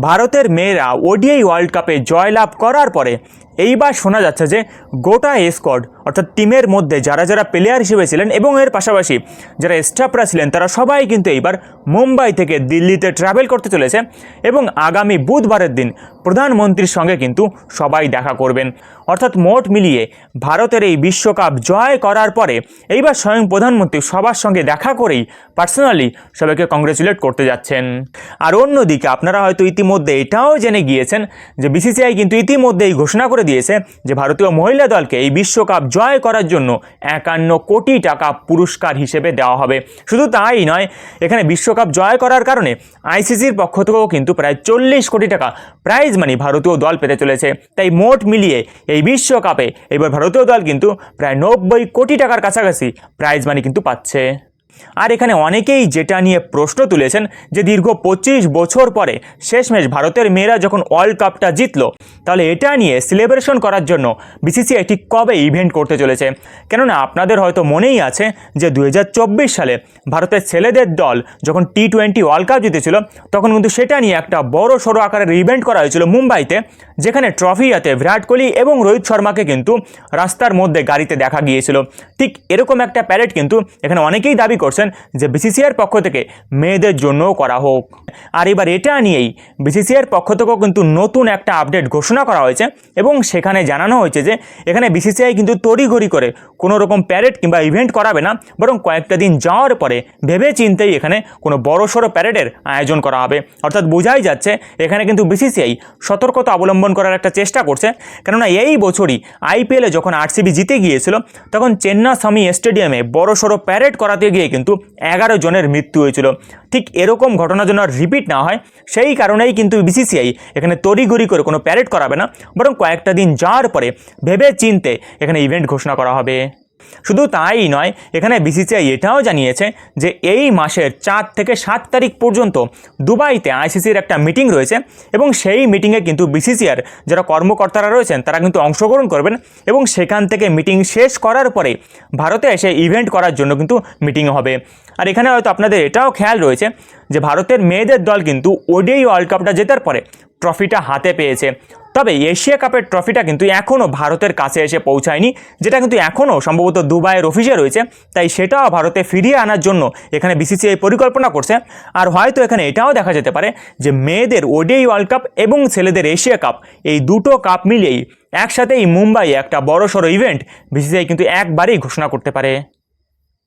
ভারতের মেয়েরা ODI world কাপে জয়লাভ করার পরে এইবার শোনা যাচ্ছে যে গোটা স্কোয়াড অর্থাৎ টিমের মধ্যে যারা যারা প্লেয়ার হিসেবে ছিলেন এবং এর পাশাপাশি যারা স্টাফরা ছিলেন, তারা সবাই কিন্তু এইবার মুম্বাই থেকে দিল্লিতে ট্রাভেল করতে চলেছে এবং আগামী বুধবারের দিন প্রধানমন্ত্রীর সঙ্গে কিন্তু সবাই দেখা করবেন। অর্থাৎ মোট মিলিয়ে ভারতের এই বিশ্বকাপ জয় করার পরে এইবার স্বয়ং প্রধানমন্ত্রী সবার সঙ্গে দেখা করেই পার্সোনালি সবাইকে কংগ্রেচুলেট করতে যাচ্ছেন। আর অন্যদিকে আপনারা হয়তো ইতিমধ্যে এটাও জেনে গিয়েছেন যে বিসিসিআই কিন্তু ইতিমধ্যেই ঘোষণা করে দিয়েছে যে ভারতীয় মহিলা দলকে এই বিশ্বকাপ জয় করার জন্য একান্ন কোটি টাকা পুরস্কার হিসেবে দেওয়া হবে। শুধু তাই নয়, এখানে বিশ্বকাপ জয় করার কারণে আইসিসির পক্ষ থেকেও কিন্তু প্রায় চল্লিশ কোটি টাকা প্রাইজ মানি ভারতীয় দল পেতে চলেছে। তাই মোট মিলিয়ে এই বিশ্বকাপে এবার ভারতীয় দল কিন্তু প্রায় নব্বই কোটি টাকার কাছাকাছি প্রাইজ মানি কিন্তু পাচ্ছে। আর এখানে অনেকেই যেটা নিয়ে প্রশ্ন তুলেছেন যে দীর্ঘ পঁচিশ বছর পরে শেষমেশ ভারতের মেয়েরা যখন ওয়ার্ল্ড কাপটা জিতলো, তাহলে এটা নিয়ে সেলিব্রেশন করার জন্য বিসিসিআই ঠিক কবে ইভেন্ট করতে চলেছে? কেননা আপনাদের হয়তো মনেই আছে যে দু হাজার চব্বিশ সালে ভারতের ছেলেদের দল যখন টি টোয়েন্টি ওয়ার্ল্ড কাপ জিতেছিল, তখন কিন্তু সেটা নিয়ে একটা বড় সড়ো আকারের ইভেন্ট করা হয়েছিল মুম্বাইতে, যেখানে ট্রফি হাতে বিরাট কোহলি এবং রোহিত শর্মাকে কিন্তু রাস্তার মধ্যে গাড়িতে দেখা গিয়েছিল। ঠিক এরকম একটা প্যারেড কিন্তু এখানে অনেকেই দাবি করছেন যে বিসিসিআর পক্ষ থেকে মেয়েদের জন্যও করা হোক। আর এবার এটা নিয়েই বিসিসিআর পক্ষ থেকেও কিন্তু নতুন একটা আপডেট ঘোষণা করা হয়েছে এবং সেখানে জানানো হয়েছে যে এখানে বিসিসিআই কিন্তু তড়িঘড়ি করে কোনো রকম প্যারেড কিংবা ইভেন্ট করাবে না, বরং কয়েকটা দিন যাওয়ার পরে ভেবে চিন্তেই এখানে কোনো বড় সড়ো প্যারেডের আয়োজন করা হবে। অর্থাৎ বোঝাই যাচ্ছে এখানে কিন্তু বিসিসিআই সতর্কতা অবলম্বন করার একটা চেষ্টা করছে, কেননা এই বছরই আইপিএলে যখন আরসিবি জিতে গিয়েছিল, তখন চেন্নাস্বামী স্টেডিয়ামে বড় সড়ো প্যারেড করাতে গিয়ে কিন্তু এগারো জনের মৃত্যু হয়েছিল। ঠিক এরকম ঘটনা যেন রিপিট না হয়, সেই কারণেই কিন্তু বিসিসিআই এখানে তড়িগড়ি করে কোনো প্যারেড করাবে না, বরং কয়েকটা দিন যাওয়ার পরে ভেবে চিনতে এখানে ইভেন্ট ঘোষণা করা হবে। শুধু তাই নয়, এখানে বিসিসিআই এটাও জানিয়েছে যে এই মাসের চার থেকে সাত তারিখ পর্যন্ত দুবাইতে আইসিসির একটা মিটিং রয়েছে এবং সেই মিটিংয়ে কিন্তু বিসিসিআর যারা কর্মকর্তারা রয়েছেন, তারা কিন্তু অংশগ্রহণ করবেন এবং সেখান থেকে মিটিং শেষ করার পরে ভারতে এসে ইভেন্ট করার জন্য কিন্তু মিটিং হবে। আর এখানে হয়তো আপনাদের এটাও খেয়াল রয়েছে যে ভারতের মেয়েদের দল কিন্তু ওডিআই ওয়ার্ল্ড কাপটা জেতার পরে ট্রফিটা হাতে পেয়েছে। তবে এশিয়া কাপের ট্রফিটা কিন্তু এখনও ভারতের কাছে এসে পৌঁছায়নি, যেটা কিন্তু এখনও সম্ভবত দুবাইয়ের অফিসে রয়েছে, তাই সেটাও ভারতে ফিরিয়ে আনার জন্য এখানে বিসিসিআই পরিকল্পনা করছে। আর হয়তো এখানে এটাও দেখা যেতে পারে যে মেয়েদের ওডিআই ওয়ার্ল্ড কাপ এবং ছেলেদের এশিয়া কাপ, এই দুটো কাপ মিলিয়েই একসাথেই মুম্বাইয়ে একটা বড়সড় ইভেন্ট বিসিসিআই কিন্তু একবারেই ঘোষণা করতে পারে।